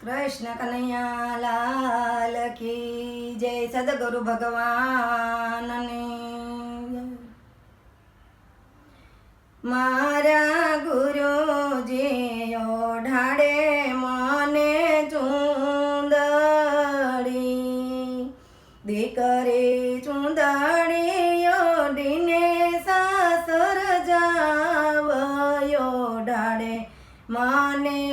કૃષ્ણ કનૈયા લાલ કી જય સદગુરુ ભગવાનની. મારા ગુરુજી ઓઢાડે મને ચૂંદડી, દીકરી ચૂંદડી ઓઢીને સાસર જાવ ઢાડે મને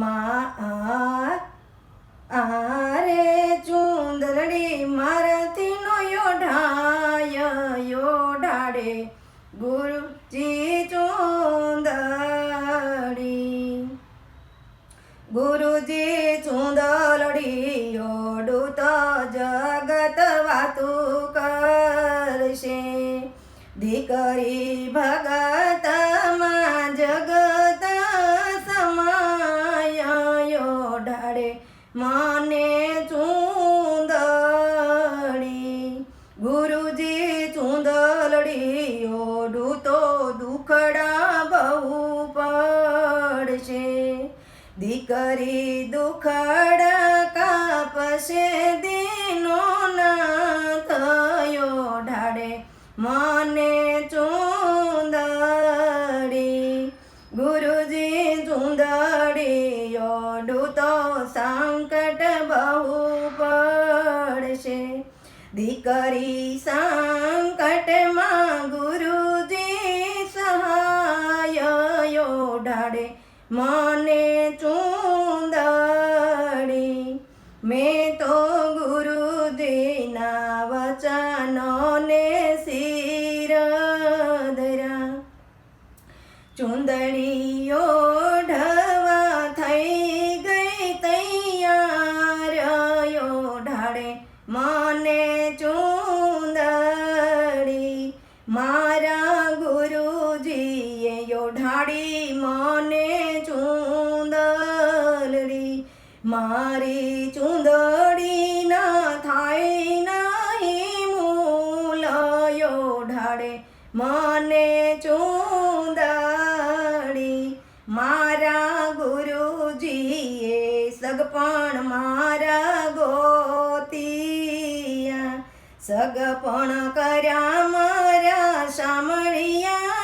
મા આરે ચુંદરડી મારાથી નો યોઢાય, યોઢાડે ગુરુજી ચુંદડી ગુરુજી ચૂંદલડી યોડુ તો જગત વાતું કરશે. દીકરી દુખડા બહુ પડશે. દીકરી દુખડ કાપશે, દીનો ના થયો ઢાળે. મને ચૂંદડી, ગુરુજી ચૂંદડી ડૂતો સંકટ બહુ પડશે. દીકરી સંકટમાં મને ચૂંદડી, મેં તો ગુરુજીના વચનોને શિર ધરા ચૂંદડીઓ ઢવા થઈ ગઈ તૈયાર ઢાળે. મને ચૂંદડી, મારા ગુરુજીએ યોઢાડી મને મારી ચુંદડી ના થાય નહીં મૂલયો ઢાળે. મને ચુંદડી મારા ગુરુજીએ સગપણ મારા ગોતિયા. સગપણ કર્યા મારા શામળિયાની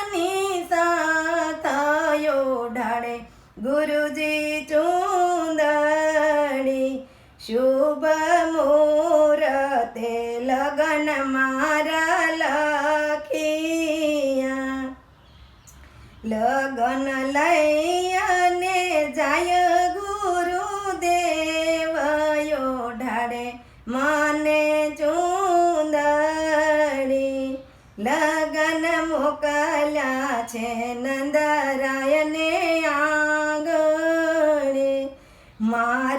શુભ મુહૂર્તે લગન મારા લખિયા. લગન લઈ અને જાય ગુરુદેવયો ઢાળે મને ચૂંદડી. લગન મોકલ્યા છે નંદરાયને આંગણે. મારા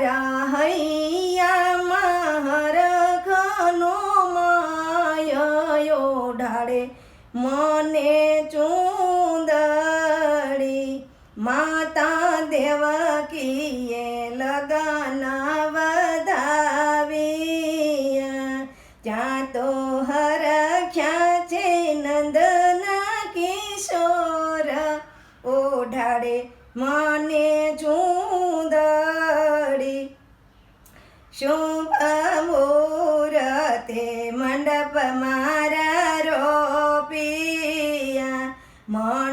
my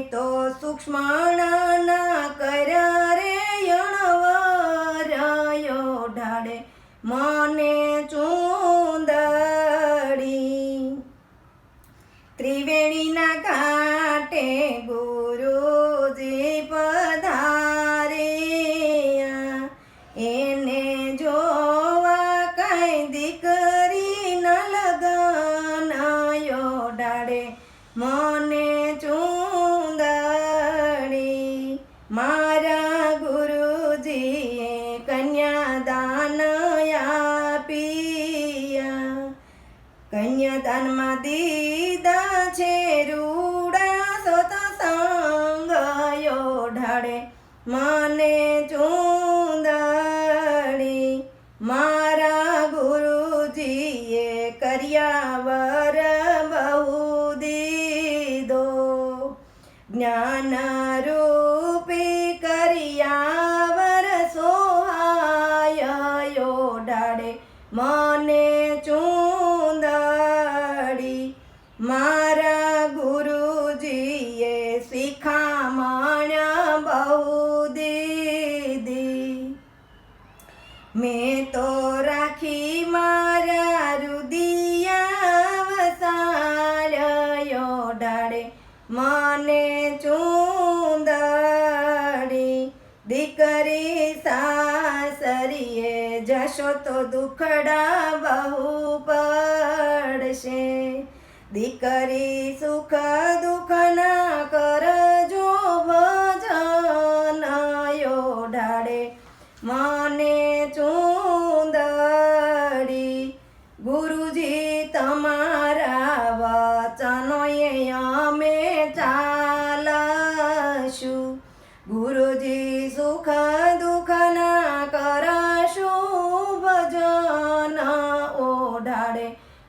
તો સૂક્ષ્મણાના કર્યા રે યણવરાયો ઢાળે. મને ચૂંદડી. ત્રિવેણીના કાંટે ગુરુજી પધારે એને દાનમાં દીદા છે રૂડા સોતા સંગ ઢાળે. મને જો તો રાખી મારા રુદિયા વસાળ્યો ડાળે, મને ચૂંદડી દીકરી સાસરીએ, જશો તો દુખડા બહુ પડશે. દીકરી સુખ દુઃખ ના કરજો ગુરુજી સુખ દુઃખના કરશું ભજન ઓઢાડે.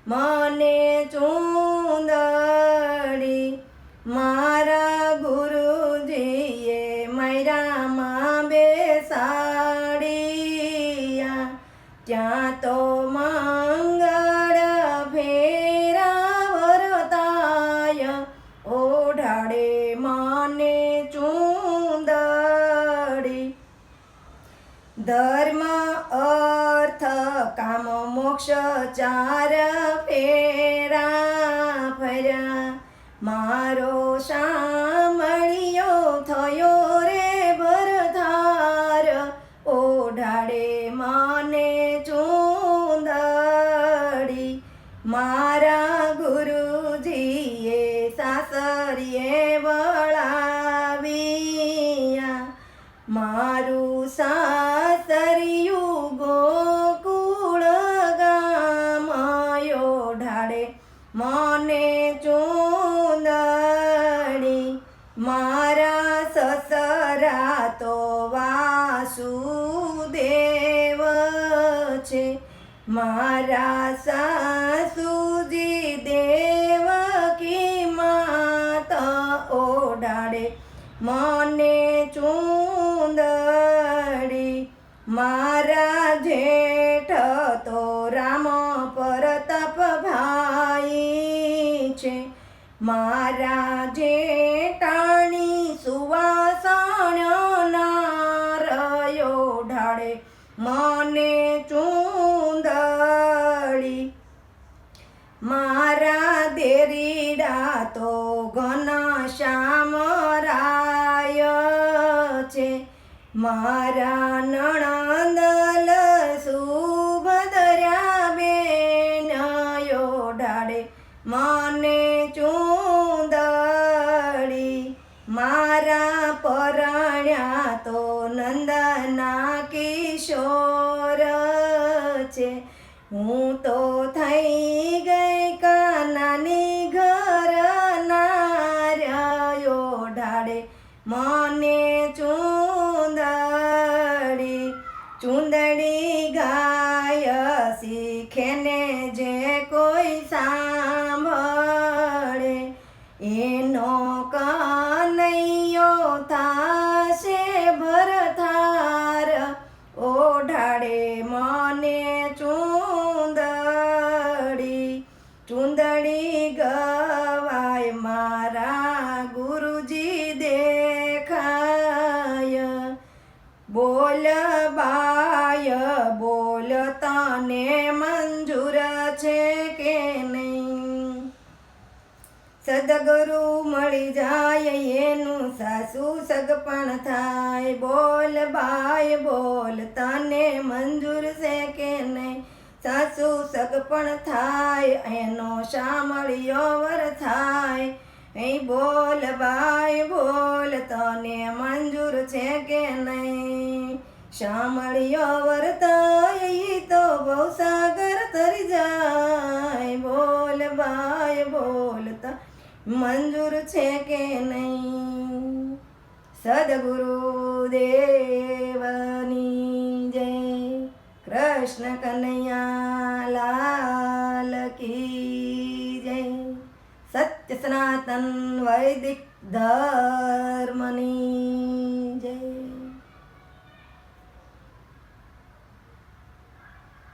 મને ચૂંદડી મારા ગુરુજીએ મૈરામાં બેસાડિયા. ત્યાં તો મંગળ ચાર ફેરા ફર્યા મારો સાંભળ્યો થયો રે ભરધાર. ઓઢાડે માને ચૂંદડી, મારા ગુરુજીએ સાસરીએ વળાવ્યા. મારું સાસરિયું ગોકુળ સાસુજી દેવકી માતા ઓડાડે મને ચૂંદડી મારા જેઠ તો રામ પરતપ ભાઈ છે. મારા મારા બાય બોલ તને મંજૂર છે કે નહીં? સદગુરુ મળી જાય એનું સાસુ સગપણ થાય. બોલ ભાઈ બોલ તને મંજૂર છે કે નહીં? સાસુ સગપણ થાય, એનો શામળિયો વર થાય. એ બોલ ભાઈ બોલ તને મંજૂર છે કે નહીં? શામળિયો વર્તાય તો બહુ સાગર તરી જાય. બોલ બાય બોલતા મંજૂર છે કે નહીં? સદગુરુ દેવની જય. કૃષ્ણ કનૈયા લાલ કી જય. સત્ય સનાતન વૈદિક ધર્મની